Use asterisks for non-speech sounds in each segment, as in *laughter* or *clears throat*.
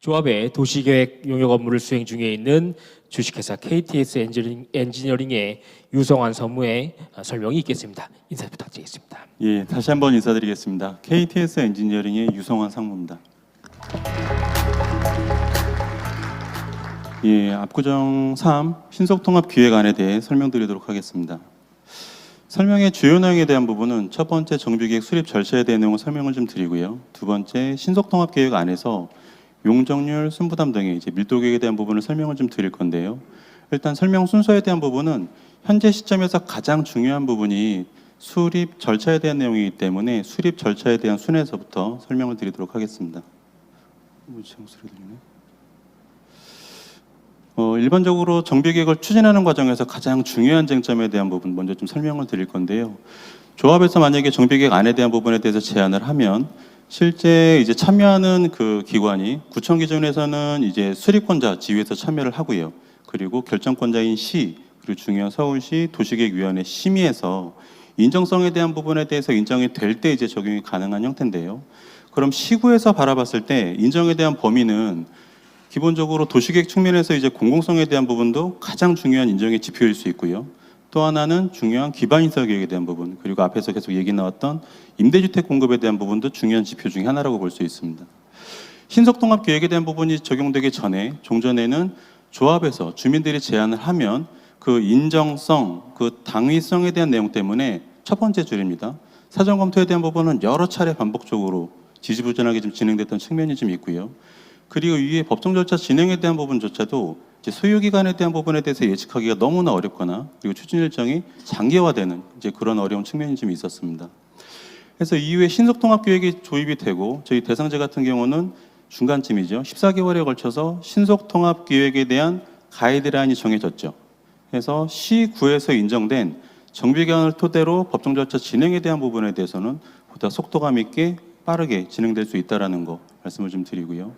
조합의 도시계획 용역 업무를 수행 중에 있는 주식회사 KTS 엔지니어링, 엔지니어링의 유성환 서무의 아, 설명이 있겠습니다. 인사 부탁드리겠습니다. 예, 다시 한번 인사드리겠습니다. KTS 엔지니어링의 유성환 상무입니다. 예, 압구정 3 신속통합 기획안에 대해 설명드리도록 하겠습니다. 설명의 주요 내용에 대한 부분은 첫 번째 정비계획 수립 절차에 대한 내용을 설명을 좀 드리고요. 두 번째 신속통합 계획 안에서 용적률, 순부담 등의 이제 밀도 계획에 대한 부분을 설명을 좀 드릴 건데요. 일단 설명 순서에 대한 부분은 현재 시점에서 가장 중요한 부분이 수립 절차에 대한 내용이기 때문에 수립 절차에 대한 순에서부터 설명을 드리도록 하겠습니다. 뭐. 어, 일반적으로 정비 계획을 추진하는 과정에서 가장 중요한 쟁점에 대한 부분 먼저 좀 설명을 드릴 건데요. 조합에서 만약에 정비 계획 안에 대한 부분에 대해서 제안을 하면 실제 이제 참여하는 그 기관이 구청 기준에서는 이제 수립권자 지위에서 참여를 하고요. 그리고 결정권자인 시 그리고 중요한 서울시 도시계획위원회 심의에서 인정성에 대한 부분에 대해서 인정이 될 때 이제 적용이 가능한 형태인데요. 그럼 시구에서 바라봤을 때 인정에 대한 범위는 기본적으로 도시계획 측면에서 이제 공공성에 대한 부분도 가장 중요한 인정의 지표일 수 있고요. 또 하나는 중요한 기반인설 계획에 대한 부분, 그리고 앞에서 계속 얘기 나왔던 임대주택 공급에 대한 부분도 중요한 지표 중에 하나라고 볼 수 있습니다. 신속통합 계획에 대한 부분이 적용되기 전에 종전에는 조합에서 주민들이 제안을 하면 그 인정성, 그 당위성에 대한 내용 때문에 첫 번째 줄입니다. 사전 검토에 대한 부분은 여러 차례 반복적으로 지지부진하게 좀 진행됐던 측면이 좀 있고요. 그리고 이후에 법정 절차 진행에 대한 부분조차도 소요 기간에 대한 부분에 대해서 예측하기가 너무나 어렵거나 그리고 추진 일정이 장기화되는 이제 그런 어려운 측면이 좀 있었습니다. 그래서 이후에 신속통합 계획이 조입이 되고 저희 대상자 같은 경우는 중간쯤이죠. 14개월에 걸쳐서 신속통합 계획에 대한 가이드라인이 정해졌죠. 그래서 시구에서 인정된 정비기간을 토대로 법정 절차 진행에 대한 부분에 대해서는 보다 속도감 있게 빠르게 진행될 수 있다라는 거 말씀을 좀 드리고요.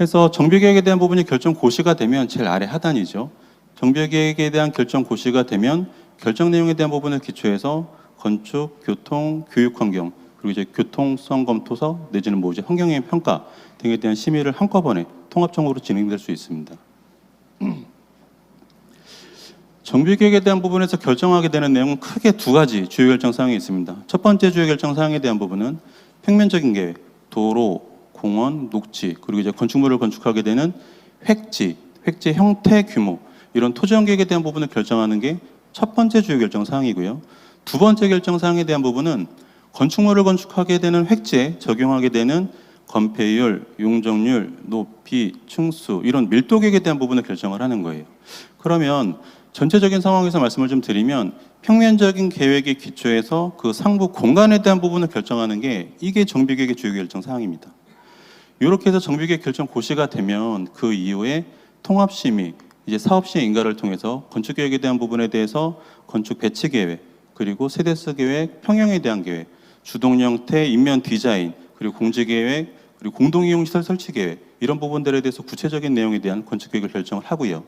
해서 정비계획에 대한 부분이 결정 고시가 되면 제일 아래 하단이죠. 정비계획에 대한 결정 고시가 되면 결정 내용에 대한 부분을 기초해서 건축, 교통, 교육 환경 그리고 이제 교통성 검토서 내지는 뭐 이제 환경의 평가 등에 대한 심의를 한꺼번에 통합적으로 진행될 수 있습니다. *clears throat* 정비계획에 대한 부분에서 결정하게 되는 내용은 크게 두 가지 주요 결정 사항이 있습니다. 첫 번째 주요 결정 사항에 대한 부분은 평면적인 계획, 도로, 공원, 녹지 그리고 이제 건축물을 건축하게 되는 획지, 획지 형태, 규모 이런 토지형 계획에 대한 부분을 결정하는 게 첫 번째 주요 결정 사항이고요. 두 번째 결정 사항에 대한 부분은 건축물을 건축하게 되는 획지에 적용하게 되는 건폐율, 용적률, 높이, 층수 이런 밀도 계획에 대한 부분을 결정을 하는 거예요. 그러면 전체적인 상황에서 말씀을 좀 드리면 평면적인 계획의 기초에서 그 상부 공간에 대한 부분을 결정하는 게 이게 정비계획의 주요 결정 사항입니다. 이렇게 해서 정비계획 결정 고시가 되면 그 이후에 통합심의, 이제 사업시행 인가를 통해서 건축계획에 대한 부분에 대해서 건축 배치 계획, 그리고 세대수 계획, 평형에 대한 계획, 주동 형태, 인면 디자인, 그리고 공지 계획, 그리고 공동이용 시설 설치 계획 이런 부분들에 대해서 구체적인 내용에 대한 건축 계획을 결정을 하고요.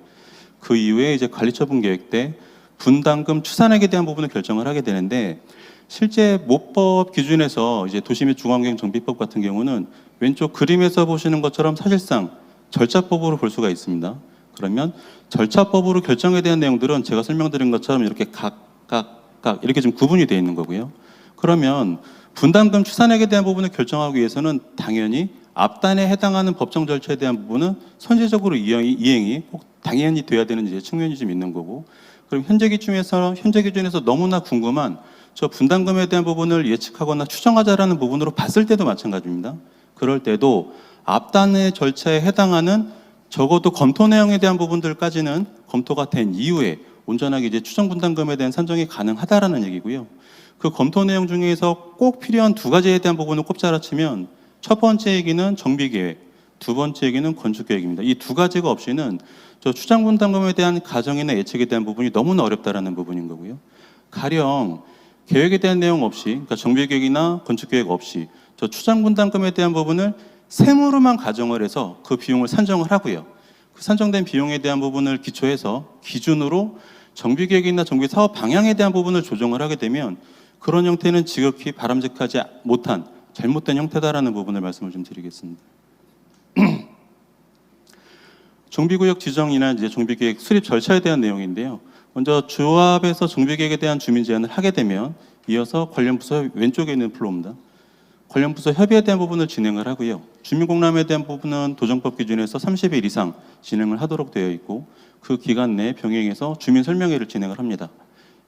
그 이후에 이제 관리처분 계획 때 분담금 추산액에 대한 부분을 결정을 하게 되는데 실제 모법 기준에서 이제 및 중앙경 정비법 같은 경우는 왼쪽 그림에서 보시는 것처럼 사실상 절차법으로 볼 수가 있습니다. 그러면 절차법으로 결정에 대한 내용들은 제가 설명드린 것처럼 이렇게 각각 각 이렇게 좀 구분이 되어 있는 거고요. 그러면 분담금 추산액에 대한 부분을 결정하기 위해서는 당연히 앞단에 해당하는 법정 절차에 대한 부분은 선제적으로 이행이, 이행이 꼭 당연히 돼야 되는 이제 측면이 좀 있는 거고 그럼 현재 기준에서 현재 기준에서 너무나 궁금한 저 분담금에 대한 부분을 예측하거나 추정하자라는 부분으로 봤을 때도 마찬가지입니다. 그럴 때도 앞단의 절차에 해당하는 적어도 검토 내용에 대한 부분들까지는 검토가 된 이후에 온전하게 이제 추정 분담금에 대한 산정이 가능하다라는 얘기고요. 그 검토 내용 중에서 꼭 필요한 두 가지에 대한 부분을 꼽자라 치면 첫 번째 얘기는 정비 계획, 두 번째 얘기는 건축 계획입니다. 이 두 가지가 없이는 저 추정 분담금에 대한 가정이나 예측에 대한 부분이 너무나 어렵다라는 부분인 거고요. 가령 계획에 대한 내용 없이, 그러니까 정비 계획이나 건축 계획 없이 저 추정 분담금에 대한 부분을 세무로만 가정을 해서 그 비용을 산정을 하고요. 그 산정된 비용에 대한 부분을 기초해서 기준으로 정비 계획이나 정비 사업 방향에 대한 부분을 조정을 하게 되면 그런 형태는 지극히 바람직하지 못한 잘못된 형태다라는 부분을 말씀을 좀 드리겠습니다. *clears throat* 정비구역 지정이나 이제 정비계획 수립 절차에 대한 내용인데요. 먼저 조합에서 정비계획에 대한 주민 제안을 하게 되면 이어서 관련 부서 왼쪽에 있는 플로우입니다. 관련 부서 협의에 대한 부분을 진행을 하고요. 주민공람에 대한 부분은 도정법 기준에서 30일 이상 진행을 하도록 되어 있고 그 기간 내에 병행해서 주민 설명회를 진행을 합니다.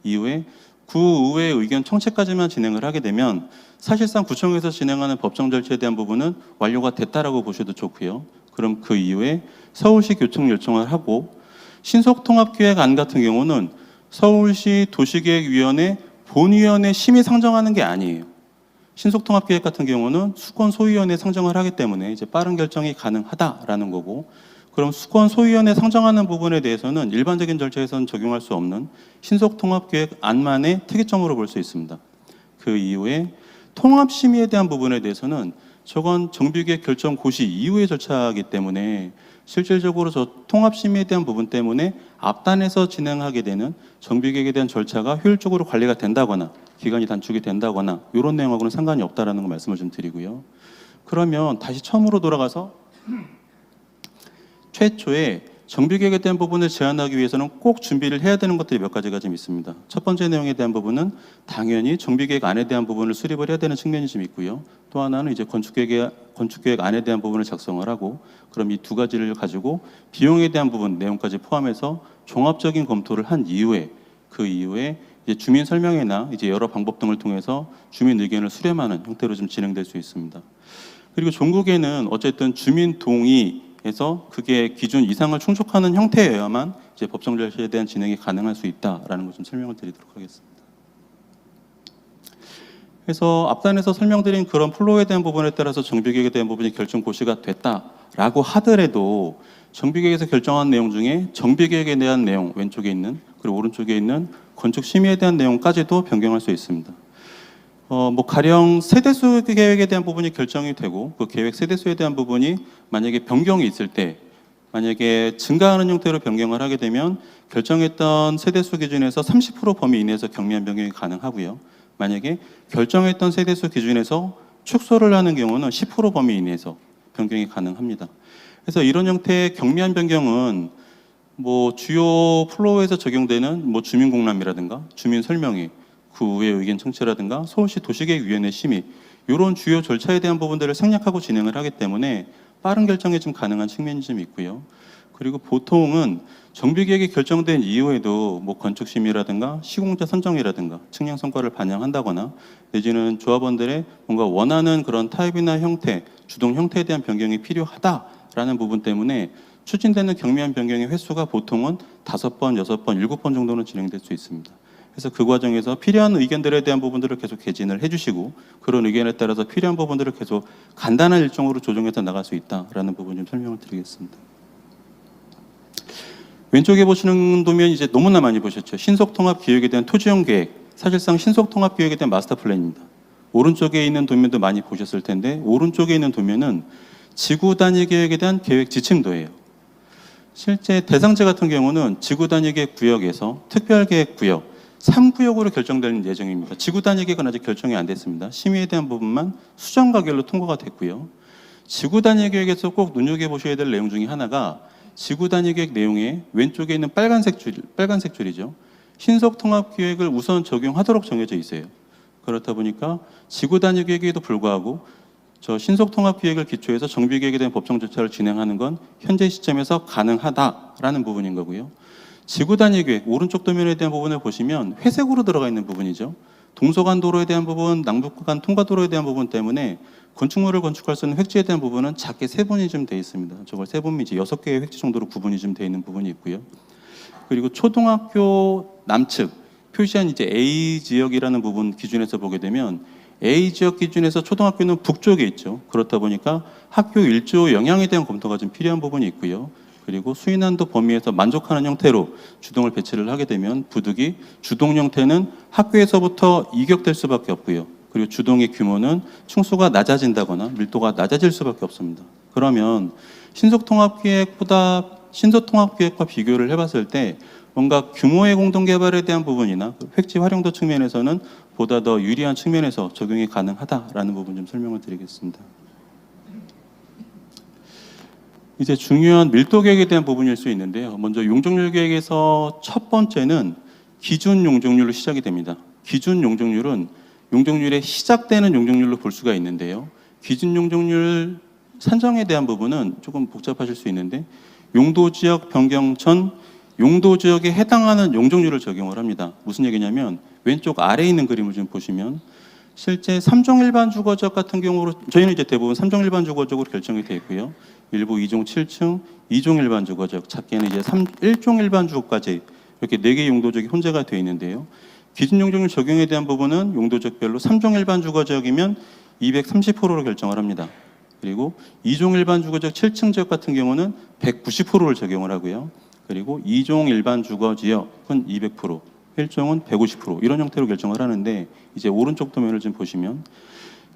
이후에 구의회 의견 청취까지만 진행을 하게 되면 사실상 구청에서 진행하는 법정 절차에 대한 부분은 완료가 됐다라고 보셔도 좋고요. 그럼 그 이후에 서울시 교통 요청을 하고 신속 통합 계획 안 같은 경우는 서울시 도시계획위원회 본위원회 심의 상정하는 게 아니에요. 신속 통합 계획 같은 경우는 수권 소위원회 상정을 하기 때문에 이제 빠른 결정이 가능하다라는 거고 그럼 수권 소위원회 상정하는 부분에 대해서는 일반적인 절차에서는 적용할 수 없는 신속 통합 계획 안만의 특이점으로 볼 수 있습니다. 그 이후에 통합 심의에 대한 부분에 대해서는 저건 정비계획 결정 고시 이후의 절차이기 때문에 실질적으로 저 통합 심의에 대한 부분 때문에 앞단에서 진행하게 되는 정비계획에 대한 절차가 효율적으로 관리가 된다거나 기간이 단축이 된다거나 이런 내용하고는 상관이 없다라는 거 말씀을 좀 드리고요. 그러면 다시 처음으로 돌아가서 최초에 정비계획에 대한 부분을 제안하기 위해서는 꼭 준비를 해야 되는 것들이 몇 가지가 좀 있습니다. 첫 번째 내용에 대한 부분은 당연히 정비계획 안에 대한 부분을 수립을 해야 되는 측면이 좀 있고요. 또 하나는 이제 건축계획, 건축계획 안에 대한 부분을 작성을 하고 그럼 이 두 가지를 가지고 비용에 대한 부분 내용까지 포함해서 종합적인 검토를 한 이후에 그 이후에 이제 주민 설명회나 이제 여러 방법 등을 통해서 주민 의견을 수렴하는 형태로 좀 진행될 수 있습니다. 그리고 종국에는 어쨌든 주민 동의 에서 그게 기준 이상을 충족하는 형태여야만 이제 법정 절차에 대한 진행이 가능할 수 있다라는 것 좀 설명을 드리도록 하겠습니다. 그래서 앞단에서 설명드린 그런 플로우에 대한 부분에 따라서 정비계획에 대한 부분이 결정 고시가 됐다라고 하더라도 정비계획에서 결정한 내용 중에 정비계획에 대한 내용 왼쪽에 있는 그리고 오른쪽에 있는 건축 심의에 대한 내용까지도 변경할 수 있습니다. 어, 뭐 가령 세대수 계획에 대한 부분이 결정이 되고 그 계획 세대수에 대한 부분이 만약에 변경이 있을 때 만약에 증가하는 형태로 변경을 하게 되면 결정했던 세대수 기준에서 30% 범위 이내에서 경미한 변경이 가능하고요. 만약에 결정했던 세대수 기준에서 축소를 하는 경우는 10% 범위 이내에서 변경이 가능합니다. 그래서 이런 형태의 경미한 변경은 뭐 주요 플로우에서 적용되는 뭐 주민 공람이라든가 주민 설명회, 구의 의견 청취라든가 서울시 도시계획위원회 심의 이런 주요 절차에 대한 부분들을 생략하고 진행을 하기 때문에 빠른 결정이 좀 가능한 측면이 좀 있고요. 그리고 보통은 정비계획이 결정된 이후에도 뭐 건축심의라든가 시공자 선정이라든가 측량 성과를 반영한다거나 내지는 조합원들의 뭔가 원하는 그런 타입이나 형태, 주동 형태에 대한 변경이 필요하다라는 부분 때문에 추진되는 경미한 변경의 횟수가 보통은 다섯 번, 여섯 번, 일곱 번 정도는 진행될 수 있습니다. 그래서 그 과정에서 필요한 의견들에 대한 부분들을 계속 개진을 해주시고 그런 의견에 따라서 필요한 부분들을 계속 간단한 일정으로 조정해서 나갈 수 있다라는 부분 좀 설명을 드리겠습니다. 왼쪽에 보시는 도면 이제 너무나 많이 보셨죠. 신속통합 기획에 대한 토지용 계획, 사실상 신속통합 기획에 대한 마스터 플랜입니다. 오른쪽에 있는 도면도 많이 보셨을 텐데 오른쪽에 있는 도면은 지구 단위 계획에 대한 계획 지침도예요. 실제 대상제 같은 경우는 지구 단위 계획 구역에서 특별 계획 구역 3구역으로 결정되는 예정입니다. 지구 단위 계획은 아직 결정이 안 됐습니다. 심의에 대한 부분만 수정 가결로 통과가 됐고요. 지구 단위 계획에서 꼭 눈여겨 보셔야 될 내용 중에 하나가 지구 단위 계획 내용에 왼쪽에 있는 빨간색 줄 빨간색 줄이죠. 신속 통합 계획을 우선 적용하도록 정해져 있어요. 그렇다 보니까 지구 단위 계획에도 불구하고 저 신속 통합 계획을 기초해서 정비 계획에 대한 법정 절차를 진행하는 건 현재 시점에서 가능하다라는 부분인 거고요. 지구 단위 계획 오른쪽 도면에 대한 부분을 보시면 회색으로 들어가 있는 부분이죠. 동서간 도로에 대한 부분, 남북간 통과 도로에 대한 부분 때문에 건축물을 건축할 수 있는 획지에 대한 부분은 작게 세 분이 좀 돼 있습니다. 저걸 세 분이지 여섯 개의 획지 정도로 구분이 좀 돼 있는 부분이 있고요. 그리고 초등학교 남측 표시한 이제 A 지역이라는 부분 기준에서 보게 되면 A 지역 기준에서 초등학교는 북쪽에 있죠. 그렇다 보니까 학교 일조 영향에 대한 검토가 좀 필요한 부분이 있고요. 그리고 수인한도 범위에서 만족하는 형태로 주동을 배치를 하게 되면 부득이 주동 형태는 학교에서부터 이격될 수밖에 없고요. 그리고 주동의 규모는 층수가 낮아진다거나 밀도가 낮아질 수밖에 없습니다. 그러면 신속통합기획보다 신속통합기획과 비교를 해봤을 때 뭔가 규모의 공동개발에 대한 부분이나 그 획지 활용도 측면에서는 보다 더 유리한 측면에서 적용이 가능하다라는 부분 좀 설명을 드리겠습니다. 이제 중요한 밀도 계획에 대한 부분일 수 있는데요. 먼저 용적률 계획에서 첫 번째는 기준 용적률로 시작이 됩니다. 기준 용적률은 용적률의 시작되는 용적률로 볼 수가 있는데요. 기준 용적률 산정에 대한 부분은 조금 복잡하실 수 있는데 용도 지역 변경 전 용도 지역에 해당하는 용적률을 적용을 합니다. 무슨 얘기냐면 왼쪽 아래에 있는 그림을 좀 보시면 실제 삼종 일반 주거지역 같은 경우로 저희는 이제 대부분 삼종 일반 주거지역으로 결정이 되어 있고요. 일부 2종 7층, 2종 일반 주거지역, 작게는 이제 3, 1종 일반 주거까지 이렇게 네개 용도지역이 혼재가 되어 있는데요. 기준 용적률 적용에 대한 부분은 용도지역별로 3종 일반 주거지역이면 230%로 결정을 합니다. 그리고 2종 일반 주거지역 7층 지역 같은 경우는 190%를 적용을 하고요. 그리고 2종 일반 주거 지역은 200%, 1종은 150% 이런 형태로 결정을 하는데 이제 오른쪽 도면을 좀 보시면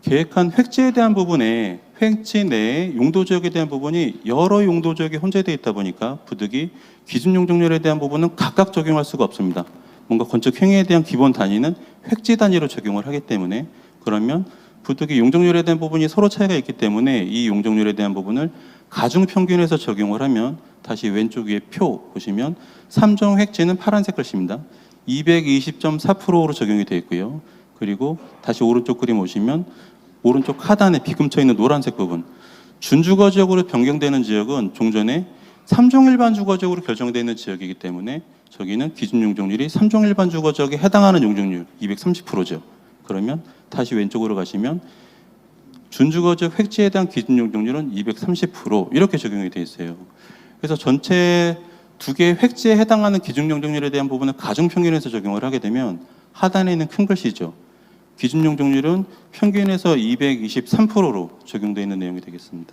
계획한 획지에 대한 부분에 획지 내에 용도 지역에 대한 부분이 여러 용도 지역이 혼재되어 있다 보니까 부득이 기준 용적률에 대한 부분은 각각 적용할 수가 없습니다. 뭔가 건축 행위에 대한 기본 단위는 획지 단위로 적용을 하기 때문에 그러면 부득이 용적률에 대한 부분이 서로 차이가 있기 때문에 이 용적률에 대한 부분을 가중 평균에서 적용을 하면 다시 왼쪽 위에 표 보시면 삼종 획지는 파란색 글씨입니다. 220.4%로 적용이 되어 있고요. 그리고 다시 오른쪽 그림 오시면 오른쪽 하단에 비금쳐 있는 노란색 부분 준주거 지역으로 변경되는 지역은 종전에 삼종 일반 주거 지역으로 결정되어 있는 지역이기 때문에 저기는 기준 용적률이 삼종 일반 주거 지역에 해당하는 용적률 230%죠. 그러면 다시 왼쪽으로 가시면 준주거 지역 획지에 대한 기준 용적률은 230% 이렇게 적용이 되어 있어요. 그래서 전체 두 개의 획지에 해당하는 기준 용적률에 대한 부분을 가중 평균에서 적용을 하게 되면 하단에 있는 큰 글씨죠. 기준 용적률은 평균에서 223%로 적용되어 있는 내용이 되겠습니다.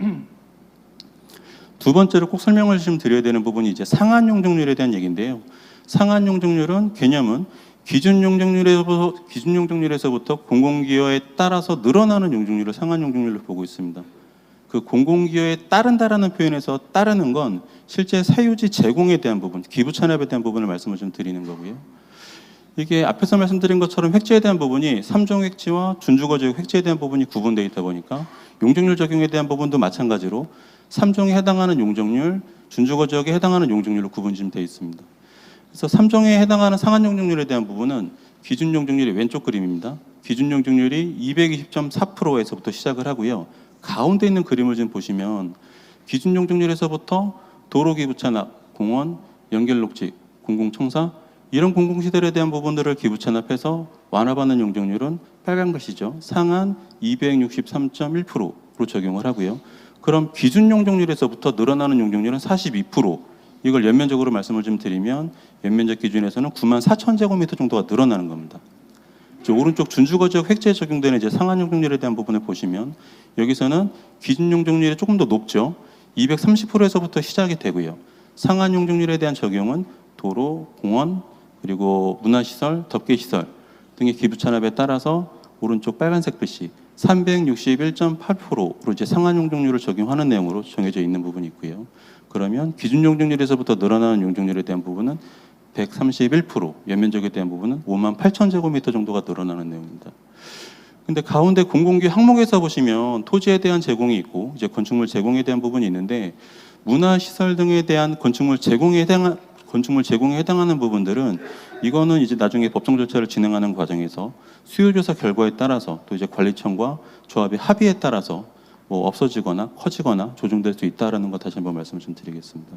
*clears throat* 두 번째로 꼭 설명을 좀 드려야 되는 부분이 이제 상한 용적률에 대한 얘기인데요. 상한 용적률은 개념은 기준 용적률에서 기준 용적률에서부터 공공기여에 따라서 늘어나는 용적률을 상한 용적률로 보고 있습니다. 그 공공기여에 따른다라는 표현에서 따르는 건 실제 사유지 제공에 대한 부분, 기부 찬압에 대한 부분을 말씀을 좀 드리는 거고요. 이게 앞에서 말씀드린 것처럼 획지에 대한 부분이 삼종 획지와 준주거 지역 획지에 대한 부분이 구분되어 있다 보니까 용적률 적용에 대한 부분도 마찬가지로 삼종에 해당하는 용적률, 준주거 지역에 해당하는 용적률로 구분 좀 되어 있습니다. 그래서 삼종에 해당하는 상한 용적률에 대한 부분은 기준 용적률이 왼쪽 그림입니다. 기준 용적률이 220.4%에서부터 시작을 하고요. 가운데 있는 그림을 좀 보시면 기준 용적률에서부터 도로 기부 찬압, 공원, 연결 녹지, 공공 청사 이런 공공 시설에 대한 부분들을 기부 찬압해서 완화받는 용적률은 빨간 글씨죠. 상한 263.1%로 적용을 하고요. 그럼 기준 용적률에서부터 늘어나는 용적률은 42%. 이걸 연면적으로 말씀을 좀 드리면 연면적 기준에서는 9만 4천 제곱미터 정도가 늘어나는 겁니다. 오른쪽 준주거 지역 획지에 적용되는 이제 상한 용적률에 대한 부분을 보시면 여기서는 기준 용적률이 조금 더 높죠. 230%에서부터 시작이 되고요. 상한 용적률에 대한 적용은 도로, 공원, 그리고 문화시설, 덮개시설 등의 기부 찬압에 따라서 오른쪽 빨간색 글씨 361.8%로 이제 상한 용적률을 적용하는 내용으로 정해져 있는 부분이 있고요. 그러면 기준 용적률에서부터 늘어나는 용적률에 대한 부분은 131%, 연면적에 대한 부분은 5만 8천 제곱미터 정도가 늘어나는 내용입니다. 근데 가운데 공공기 항목에서 보시면 토지에 대한 제공이 있고 이제 건축물 제공에 대한 부분이 있는데 문화시설 등에 대한 건축물 제공에 해당 건축물 제공에 해당하는 부분들은 이거는 이제 나중에 법정 절차를 진행하는 과정에서 수요조사 결과에 따라서 또 이제 관리청과 조합의 합의에 따라서 뭐 없어지거나 커지거나 조정될 수 있다라는 것 다시 한번 말씀을 좀 드리겠습니다.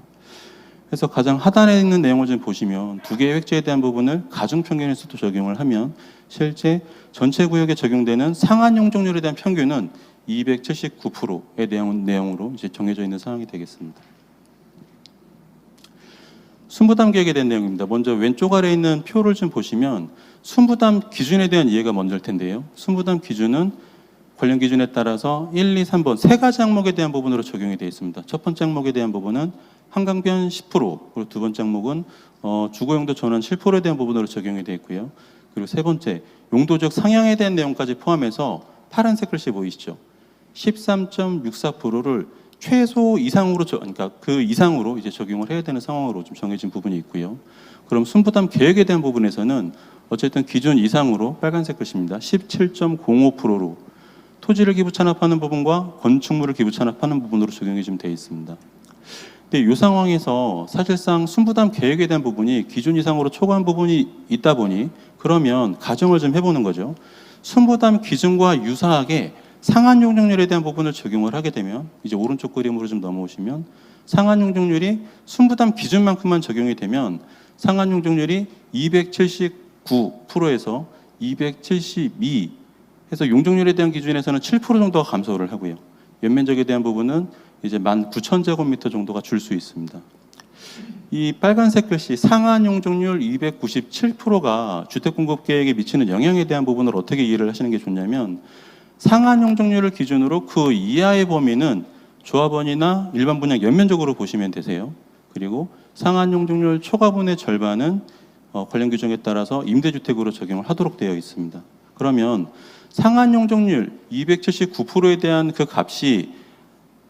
그래서 가장 하단에 있는 내용을 좀 보시면 두 개의 획지에 대한 부분을 가중 평균에서도 적용을 하면 실제 전체 구역에 적용되는 상한 용적률에 대한 평균은 279%의 내용, 내용으로 이제 정해져 있는 상황이 되겠습니다. 순부담 계획에 대한 내용입니다. 먼저 왼쪽 아래에 있는 표를 좀 보시면 순부담 기준에 대한 이해가 먼저일 텐데요. 순부담 기준은 관련 기준에 따라서 1, 2, 3번 세 가지 항목에 대한 부분으로 적용이 되어 있습니다. 첫 번째 항목에 대한 부분은 한강변 10%, 그리고 두 번째 항목은 어, 주거 용도 전환 7%에 대한 부분으로 적용이 되어 있고요. 그리고 세 번째 용도적 상향에 대한 내용까지 포함해서 파란색 글씨 보이시죠? 13.64%를 최소 이상으로 저, 그러니까 그 이상으로 이제 적용을 해야 되는 상황으로 좀 정해진 부분이 있고요. 그럼 순부담 계획에 대한 부분에서는 어쨌든 기준 이상으로 빨간색 글씨입니다. 17.05%로 토지를 기부 찬합하는 부분과 건축물을 기부 찬합하는 부분으로 적용이 좀 되어 있습니다. 근데 이 상황에서 사실상 순부담 계획에 대한 부분이 기준 이상으로 초과한 부분이 있다 보니 그러면 가정을 좀 해보는 거죠. 순부담 기준과 유사하게 상한 용적률에 대한 부분을 적용을 하게 되면 이제 오른쪽 그림으로 좀 넘어오시면 상한 용적률이 순부담 기준만큼만 적용이 되면 상한 용적률이 279%에서 272 해서 용적률에 대한 기준에서는 7% 정도가 감소를 하고요. 연면적에 대한 부분은 이제 19,000제곱미터 정도가 줄 수 있습니다. 이 빨간색 글씨 상한 용적률 297%가 주택 공급 계획에 미치는 영향에 대한 부분을 어떻게 이해를 하시는 게 좋냐면 상한 용적률을 기준으로 그 이하의 범위는 조합원이나 일반 분양 연면적으로 보시면 되세요. 그리고 상한 용적률 초과분의 절반은 어, 관련 규정에 따라서 임대주택으로 적용을 하도록 되어 있습니다. 그러면 상한 용적률 279%에 대한 그 값이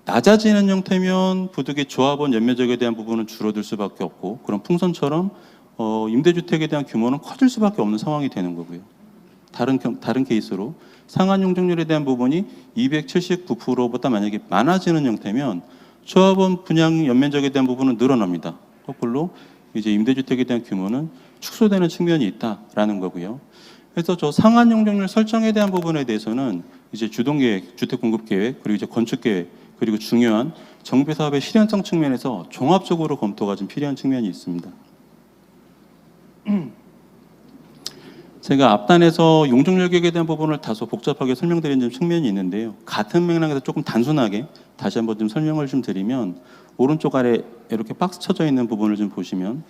낮아지는 형태면 부득이 조합원 연면적에 대한 부분은 줄어들 수밖에 없고 그런 풍선처럼 어, 임대주택에 대한 규모는 커질 수밖에 없는 상황이 되는 거고요. 다른 경- 다른 케이스로 상한 용적률에 대한 부분이 279%보다 만약에 많아지는 형태면 조합원 분양 연면적에 대한 부분은 늘어납니다. 거꾸로 이제 임대주택에 대한 규모는 축소되는 측면이 있다라는 거고요. 그래서 저 상한 용적률 설정에 대한 부분에 대해서는 이제 주동계획, 주택공급계획, 그리고 이제 건축계획, 그리고 중요한 정비 사업의 실현성 측면에서 종합적으로 검토가 좀 필요한 측면이 있습니다. *clears throat* 제가 앞단에서 용적률 계획에 대한 부분을 다소 복잡하게 설명드린 좀 측면이 있는데요. 같은 맥락에서 조금 단순하게 다시 한번 좀 설명을 좀 드리면 오른쪽 아래 이렇게 박스 쳐져 있는 부분을 좀 보시면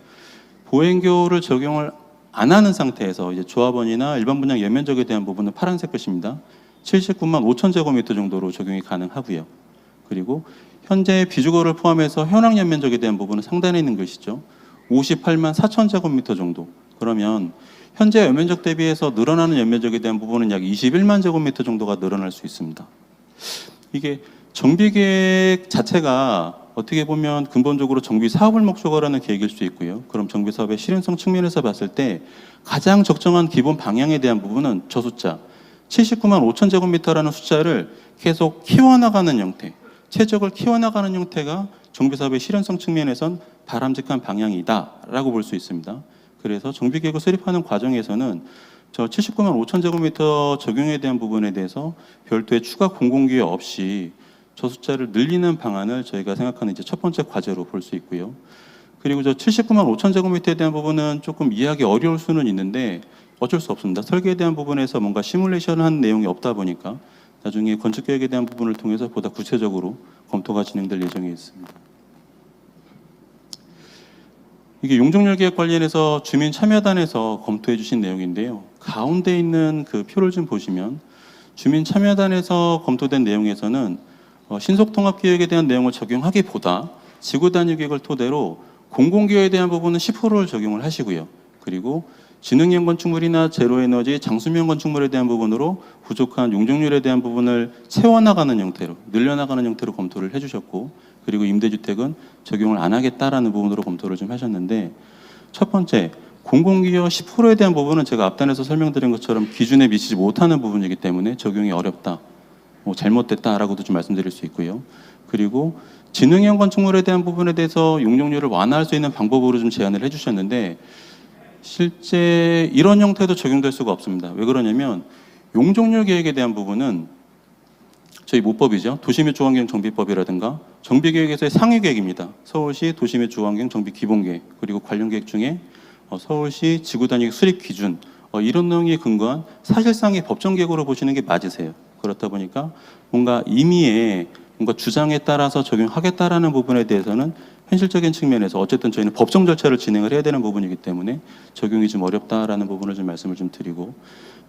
보행교를 적용을 안 하는 상태에서 이제 조합원이나 일반 분양 연면적에 대한 부분은 파란색 것입니다. 79만 5천 제곱미터 정도로 적용이 가능하고요. 그리고 현재 비주거를 포함해서 현황 연면적에 대한 부분은 상단에 있는 것이죠. 58만 4천 제곱미터 정도. 그러면 현재 연면적 대비해서 늘어나는 연면적에 대한 부분은 약 21만 제곱미터 정도가 늘어날 수 있습니다. 이게 정비 계획 자체가 어떻게 보면 근본적으로 정비 사업을 목적으로 하는 계획일 수 있고요. 그럼 정비 사업의 실현성 측면에서 봤을 때 가장 적정한 기본 방향에 대한 부분은 저 숫자 79만 5천 제곱미터라는 숫자를 계속 키워나가는 형태, 최적을 키워나가는 형태가 정비 사업의 실현성 측면에선 바람직한 방향이다라고 볼 수 있습니다. 그래서 정비 계획을 수립하는 과정에서는 저 79만 5천 제곱미터 적용에 대한 부분에 대해서 별도의 추가 공공기여 없이 저 숫자를 늘리는 방안을 저희가 생각하는 이제 첫 번째 과제로 볼 수 있고요. 그리고 저 79만 5천 제곱미터에 대한 부분은 조금 이해하기 어려울 수는 있는데 어쩔 수 없습니다. 설계에 대한 부분에서 뭔가 시뮬레이션한 내용이 없다 보니까 나중에 건축 계획에 대한 부분을 통해서 보다 구체적으로 검토가 진행될 예정에 있습니다. 이게 용적률 계획 관련해서 주민 참여단에서 검토해 주신 내용인데요. 가운데 있는 그 표를 좀 보시면 주민 참여단에서 검토된 내용에서는 어, 신속 통합 계획에 대한 내용을 적용하기보다 지구 단위 계획을 토대로 공공기여에 대한 부분은 10%를 적용을 하시고요. 그리고 지능형 건축물이나 제로에너지 장수명 건축물에 대한 부분으로 부족한 용적률에 대한 부분을 채워나가는 형태로 늘려나가는 형태로 검토를 해주셨고 그리고 임대주택은 적용을 안 하겠다라는 부분으로 검토를 좀 하셨는데 첫 번째 공공기여 10%에 대한 부분은 제가 앞단에서 설명드린 것처럼 기준에 미치지 못하는 부분이기 때문에 적용이 어렵다. 뭐 잘못됐다라고도 좀 말씀드릴 수 있고요. 그리고 지능형 건축물에 대한 부분에 대해서 용적률을 완화할 수 있는 방법으로 좀 제안을 해주셨는데 실제 이런 형태도 적용될 수가 없습니다. 왜 그러냐면 용적률 계획에 대한 부분은 저희 모법이죠. 도시및 주환경 정비법이라든가 정비계획에서의 상위 계획입니다. 서울시 도시및 주환경 정비 기본계획 그리고 관련 계획 중에 어, 서울시 지구 단위 수립 기준 어, 이런 내용에 근거한 사실상의 법정 계획으로 보시는 게 맞으세요. 그렇다 보니까 뭔가 임의의 뭔가 주장에 따라서 적용하겠다라는 부분에 대해서는 현실적인 측면에서 어쨌든 저희는 법정 절차를 진행을 해야 되는 부분이기 때문에 적용이 좀 어렵다라는 부분을 좀 말씀을 좀 드리고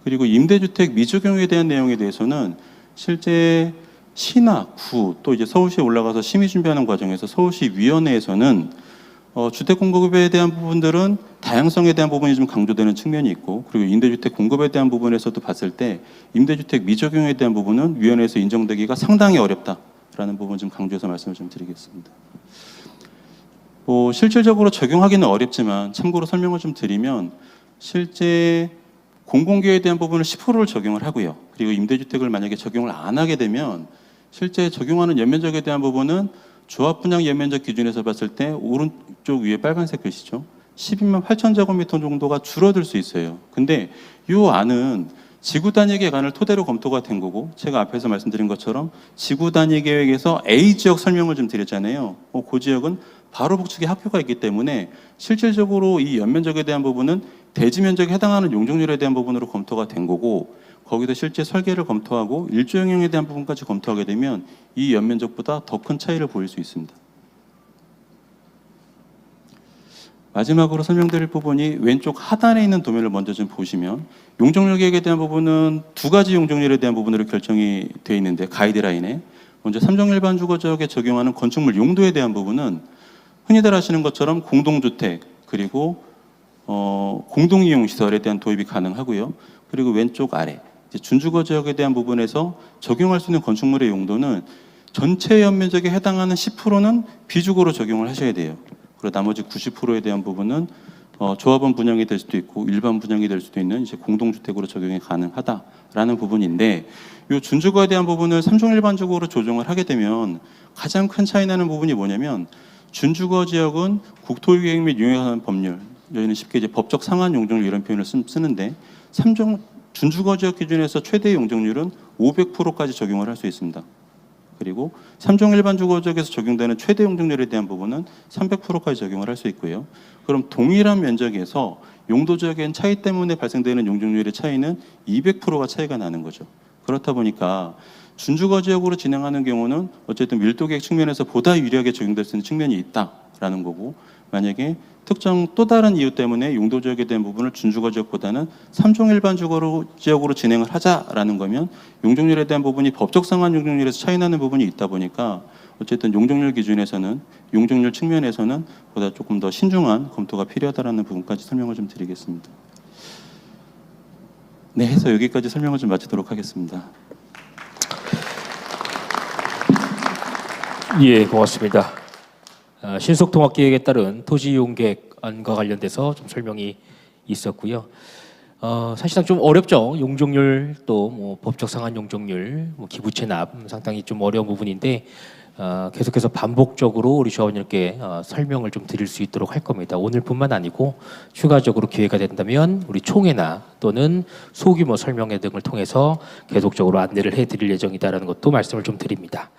그리고 임대주택 미적용에 대한 내용에 대해서는 실제 시나 구 또 이제 서울시에 올라가서 심의 준비하는 과정에서 서울시 위원회에서는 어, 주택 공급에 대한 부분들은 다양성에 대한 부분이 좀 강조되는 측면이 있고 그리고 임대주택 공급에 대한 부분에서도 봤을 때 임대주택 미적용에 대한 부분은 위원회에서 인정되기가 상당히 어렵다라는 부분 좀 강조해서 말씀을 좀 드리겠습니다. 뭐 실질적으로 적용하기는 어렵지만 참고로 설명을 좀 드리면 실제 공공기회에 대한 부분을 10%를 적용을 하고요. 그리고 임대주택을 만약에 적용을 안 하게 되면 실제 적용하는 연면적에 대한 부분은 조합 분양 연면적 기준에서 봤을 때 오른쪽 위에 빨간색 글씨죠. 12만 8천 제곱미터 정도가 줄어들 수 있어요. 근데 이 안은 지구 단위 계획안을 토대로 검토가 된 거고 제가 앞에서 말씀드린 것처럼 지구 단위 계획에서 A 지역 설명을 좀 드렸잖아요. 어, 그 지역은 바로 북측에 학교가 있기 때문에 실질적으로 이 연면적에 대한 부분은 대지 면적에 해당하는 용적률에 대한 부분으로 검토가 된 거고 거기서 실제 설계를 검토하고 일조 영역에 대한 부분까지 검토하게 되면 이 연면적보다 더 큰 차이를 보일 수 있습니다. 마지막으로 설명드릴 부분이 왼쪽 하단에 있는 도면을 먼저 좀 보시면 용적률 계획에 대한 부분은 두 가지 용적률에 대한 부분으로 결정이 되어 있는데 가이드라인에 먼저 삼종 일반 주거 지역에 적용하는 건축물 용도에 대한 부분은 흔히들 하시는 것처럼 공동주택 그리고 어, 공동이용 시설에 대한 도입이 가능하고요. 그리고 왼쪽 아래 준주거 지역에 대한 부분에서 적용할 수 있는 건축물의 용도는 전체 연면적에 해당하는 10%는 비주거로 적용을 하셔야 돼요. 그리고 나머지 90%에 대한 부분은 어, 조합원 분양이 될 수도 있고 일반 분양이 될 수도 있는 이제 공동주택으로 적용이 가능하다라는 부분인데 이 준주거에 대한 부분을 삼종 일반적으로 조정을 하게 되면 가장 큰 차이 나는 부분이 뭐냐면 준주거 지역은 국토기획 및 유행하는 법률 여기는 쉽게 이제 법적 상한 용적률 이런 표현을 쓰, 쓰는데 삼종 준주거 지역 기준에서 최대 용적률은 500%까지 적용을 할 수 있습니다. 그리고 삼종 일반 주거 지역에서 적용되는 최대 용적률에 대한 부분은 300%까지 적용을 할 수 있고요. 그럼 동일한 면적에서 용도 지역엔 차이 때문에 발생되는 용적률의 차이는 200%가 차이가 나는 거죠. 그렇다 보니까 준주거 지역으로 진행하는 경우는 어쨌든 밀도 계획 측면에서 보다 유리하게 적용될 수 있는 측면이 있다라는 거고 만약에 특정 또 다른 이유 때문에 용도 지역에 대한 부분을 준주거 지역보다는 삼종 일반 주거로 지역으로 진행을 하자라는 거면 용적률에 대한 부분이 법적 상한 용적률에서 차이 나는 부분이 있다 보니까 어쨌든 용적률 기준에서는 용적률 측면에서는 보다 조금 더 신중한 검토가 필요하다라는 부분까지 설명을 좀 드리겠습니다. 네, 해서 여기까지 설명을 좀 마치도록 하겠습니다. 예, 고맙습니다. 아, 신속 통합 계획에 따른 토지 이용 계획안과 관련돼서 좀 설명이 있었고요. 어, 사실상 좀 어렵죠. 용적률 또 뭐 법적 상한 용적률, 뭐 기부채 납 상당히 좀 어려운 부분인데 어, 계속해서 반복적으로 우리 조합원님께 어, 설명을 좀 드릴 수 있도록 할 겁니다. 오늘뿐만 아니고 추가적으로 기회가 된다면 우리 총회나 또는 소규모 설명회 등을 통해서 계속적으로 안내를 해드릴 예정이다라는 것도 말씀을 좀 드립니다.